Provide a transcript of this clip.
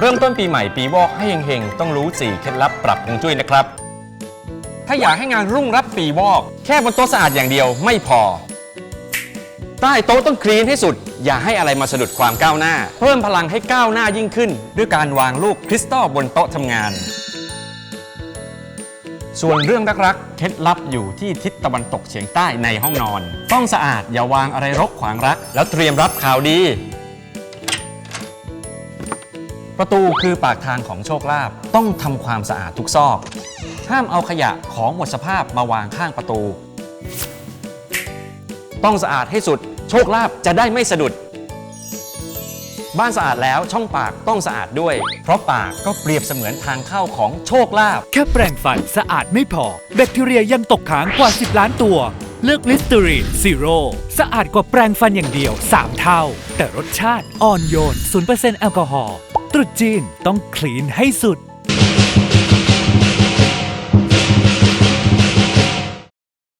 เริ่มต้นปีใหม่ปีวอกให้เฮงๆ ต้องรู้ 4 เคล็ดลับปรับฮวงจุ้ยนะครับ ถ้าอยากให้งานรุ่งรับปีวอก แค่บนโต๊ะสะอาดอย่างเดียวไม่พอ ใต้โต๊ะต้องคลีนให้สุด อย่าให้อะไรมาสะดุดความก้าวหน้า เพิ่มพลังให้ก้าวหน้ายิ่งขึ้น ด้วยการวางลูกคริสตัลบนโต๊ะทำงาน ส่วนเรื่องรักๆเคล็ดลับอยู่ที่ทิศตะวันตกเฉียงใต้ในห้องนอน ต้องสะอาดอย่าวางอะไรรกขวางรัก แล้วเตรียมรับข่าวดี ประตูคือปากทางของโชคลาภต้องทำความสะอาดทุกซอก ห้ามเอาขยะของหมดสภาพมาวางข้างประตู ต้องสะอาดให้สุด โชคลาภจะได้ไม่สะดุด บ้านสะอาดแล้วช่องปากต้องสะอาดด้วย เพราะปากก็เปรียบเสมือนทางเข้าของโชคลาภแค่แปรงฟันสะอาดไม่พอ แบคทีเรียยังตกค้างกว่า 10 ล้านตัว เลือกลิสเตอรีนซีโร่สะอาดกว่าแปรงฟันอย่างเดียว 3 เท่า แต่รสชาติอ่อนโยน 0%แอลกอฮอล์ตรุษจีนต้องคลีนให้สุด